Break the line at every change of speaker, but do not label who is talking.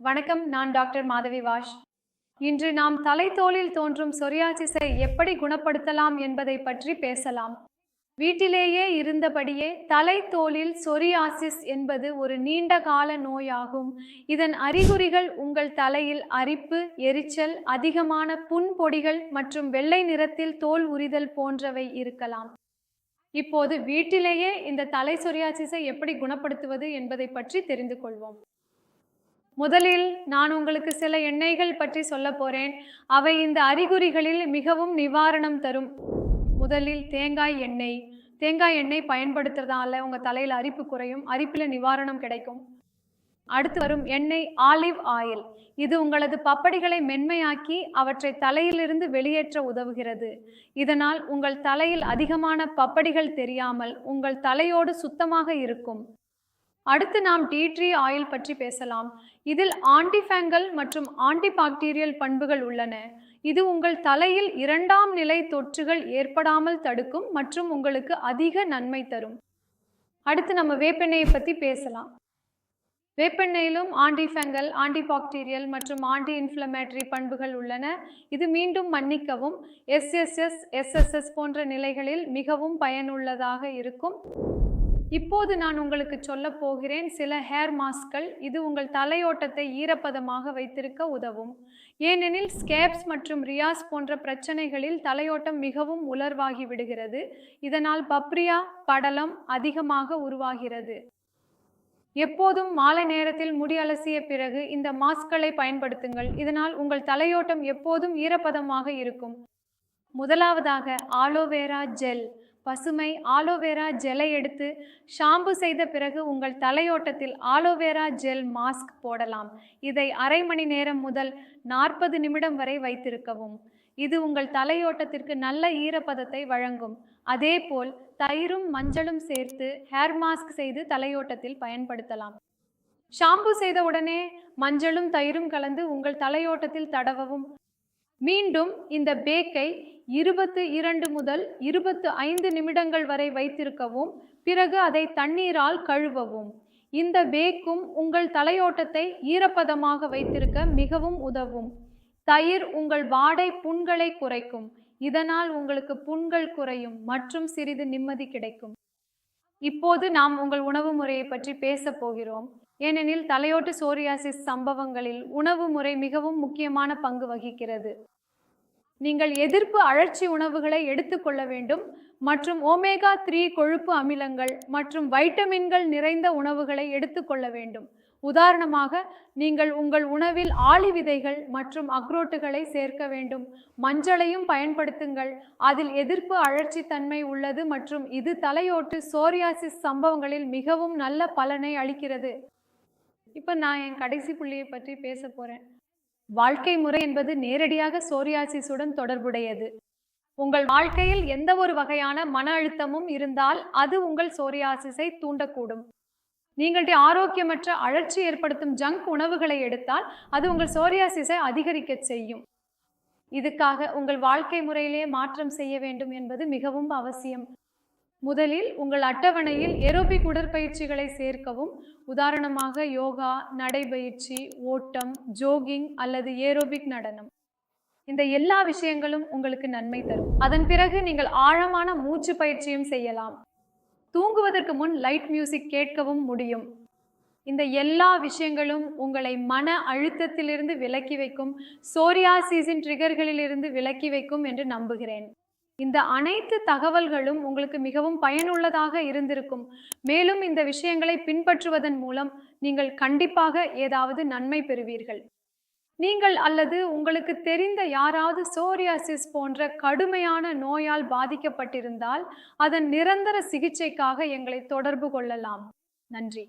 வணக்கம் நான் doctor Madhavi wash. இன்று நாம் தலைத்தோலில் தோன்றும் சொரியாசிஸை எப்படி குணப்படுத்தலாம் என்பதை பற்றி பேசலாம். வீட்டிலேயே இருந்தபடியே தலைத்தோலில் சொரியாசிஸ் என்பது ஒரு நீண்ட கால நோயாகும். இதன் அறிகுறிகள் உங்கள் தலையில் அரிப்பு எரிச்சல் அதிகமான புண்பொடிகள் மற்றும் வெள்ளை நிறத்தில் தோல் உரிதல் போன்றவை இருக்கலாம். இப்போது வீட்டிலேயே இந்த தலை சொரியாசிஸை எப்படி குணப்படுத்துவது என்பதை பற்றி தெரிந்து கொள்வோம். முதலில் நான் உங்களுக்கு சில எண்ணெய்கள் பற்றி சொல்ல போறேன். அவை இந்த அறிகுறிகளில் மிகவும் நிவாரணம் தரும். முதலில் தேங்காய் எண்ணெய். தேங்காய் எண்ணெய் பயன்படுத்துறதால உங்கள் தலையில் அரிப்பு குறையும் அரிப்பில் நிவாரணம் கிடைக்கும். அடுத்து வரும் எண்ணெய் ஆலிவ் ஆயில். இது உங்களது பப்படிகளை மென்மையாக்கி அவற்றை தலையிலிருந்து வெளியேற்ற உதவுகிறது. இதனால் உங்கள் தலையில் அதிகமான பப்படிகள் தெரியாமல் உங்கள் தலையோடு சுத்தமாக இருக்கும். அடுத்து நாம் டீ ட்ரீ ஆயில் பற்றி பேசலாம். இதில் ஆன்டிஃபேங்கல் மற்றும் ஆன்டிபாக்டீரியல் பண்புகள் உள்ளன. இது உங்கள் தலையில் இரண்டாம் நிலை தொற்றுகள் ஏற்படாமல் தடுக்கும் மற்றும் உங்களுக்கு அதிக நன்மை தரும். அடுத்து நம்ம வேப்பெண்ணெயை பற்றி பேசலாம். வேப்பெண்ணெயிலும் ஆன்டிஃபங்கல் ஆன்டிபாக்டீரியல் மற்றும் ஆன்டி இன்ஃப்ளமேட்டரி பண்புகள் உள்ளன. இது மீண்டும் மன்னிக்கவும். எஸ்எஸ்எஸ் எஸ்எஸ்எஸ் போன்ற நிலைகளில் மிகவும் பயனுள்ளதாக இருக்கும். இப்போது நான் உங்களுக்கு சொல்ல போகிறேன் சில ஹேர் மாஸ்க்கள் இது உங்கள் தலையோட்டத்தை ஈரப்பதமாக வைத்திருக்க உதவும். ஏனெனில் ஸ்கேப்ஸ் மற்றும் ரியாஸ் போன்ற பிரச்சனைகளில் தலையோட்டம் மிகவும் உலர்வாகி விடுகிறது. இதனால் பப்ரியா படலம் அதிகமாக உருவாகிறது. எப்போதும் மாலை நேரத்தில் முடி அலசிய பிறகு இந்த மாஸ்க்களை பயன்படுத்துங்கள். இதனால் உங்கள் தலையோட்டம் எப்போதும் ஈரப்பதமாக இருக்கும். முதலாவதாக ஆலோவேரா ஜெல் பசுமை ஆலோவேரா ஜெலை எடுத்து ஷாம்பு செய்த பிறகு உங்கள் தலையோட்டத்தில் ஆலோவேரா ஜெல் மாஸ்க் போடலாம். இதை அரை மணி நேரம் முதல் நாற்பது நிமிடம் வரை வைத்திருக்கவும். இது உங்கள் தலையோட்டத்திற்கு நல்ல ஈரப்பதத்தை வழங்கும். அதேபோல் தயிரும் மஞ்சளும் சேர்த்து ஹேர் மாஸ்க் செய்து தலையோட்டத்தில் பயன்படுத்தலாம். ஷாம்பு செய்த உடனே மஞ்சளும் தயிரும் கலந்து உங்கள் தலையோட்டத்தில் தடவவும். மீண்டும் இந்த பேக்கை இருபத்து இரண்டு முதல் இருபத்து ஐந்து நிமிடங்கள் வரை வைத்திருக்கவும் பிறகு அதை தண்ணீரால் கழுவவும். இந்த பேக்கும் உங்கள் தலையோட்டத்தை ஈரப்பதமாக வைத்திருக்க மிகவும் உதவும். தயிர் உங்கள் வாடை புண்களை குறைக்கும். இதனால் உங்களுக்கு புண்கள் குறையும் மற்றும் சிறிது நிம்மதி கிடைக்கும். இப்போது நாம் உங்கள் உணவு முறையை பற்றி பேசப் போகிறோம். ஏனெனில் தலையோட்டு சோரியாசிஸ் சம்பவங்களில் உணவு முறை மிகவும் முக்கியமான பங்கு வகிக்கிறது. நீங்கள் எதிர்ப்பு அழற்சி உணவுகளை எடுத்துக்கொள்ள வேண்டும். மற்றும் ஓமேகா த்ரீ கொழுப்பு அமிலங்கள் மற்றும் வைட்டமின்கள் நிறைந்த உணவுகளை எடுத்துக்கொள்ள வேண்டும். உதாரணமாக நீங்கள் உங்கள் உணவில் ஆளி விதைகள் மற்றும் அக்ரோட்டுகளை சேர்க்க வேண்டும். மஞ்சளையும் பயன்படுத்துங்கள். அதில் எதிர்ப்பு அழற்சி தன்மை உள்ளது மற்றும் இது தலையோட்டு சோரியாசிஸ் சம்பவங்களில் மிகவும் நல்ல பலனை அளிக்கிறது. இப்போ நான் என் கடைசி புள்ளியை பற்றி பேச போகிறேன் வாழ்க்கை முறை என்பது நேரடியாக சோரியாசிஸுடன் தொடர்புடையது. உங்கள் வாழ்க்கையில் எந்த ஒரு வகையான மன அழுத்தமும் இருந்தால் அது உங்கள் சோரியாசிஸை தூண்டக்கூடும். நீங்களுடைய ஆரோக்கியமற்ற அழற்சி ஏற்படுத்தும் ஜங்க் உணவுகளை எடுத்தால் அது உங்கள் சோரியாசிஸை அதிகரிக்க செய்யும். இதுக்காக உங்கள் வாழ்க்கை முறையிலே மாற்றம் செய்ய வேண்டும் என்பது மிகவும் அவசியம். முதலில் உங்கள் அட்டவணையில் ஏரோபிக் உடற்பயிற்சிகளை சேர்க்கவும். உதாரணமாக யோகா நடைபயிற்சி ஓட்டம் ஜோகிங் அல்லது ஏரோபிக் நடனம். இந்த எல்லா விஷயங்களும் உங்களுக்கு நன்மை தரும். அதன் பிறகு நீங்கள் ஆழமான மூச்சு பயிற்சியும் செய்யலாம். தூங்குவதற்கு முன் லைட் மியூசிக் கேட்கவும் முடியும். இந்த எல்லா விஷயங்களும் உங்களை மன அழுத்தத்திலிருந்து விலக்கி வைக்கும் சோரியாசிஸின் ட்ரிகர்களிலிருந்து விலக்கி வைக்கும் என்று நம்புகிறேன். இந்த அனைத்து தகவல்களும் உங்களுக்கு மிகவும் பயனுள்ளதாக இருந்திருக்கும். மேலும் இந்த விஷயங்களை பின்பற்றுவதன் மூலம் நீங்கள் கண்டிப்பாக ஏதாவது நன்மை பெறுவீர்கள். நீங்கள் அல்லது உங்களுக்கு தெரிந்த யாராவது சோரியாசிஸ் போன்ற கடுமையான நோயால் பாதிக்கப்பட்டிருந்தால் அதன் நிரந்தர சிகிச்சைக்காக எங்களை தொடர்பு கொள்ளலாம். நன்றி.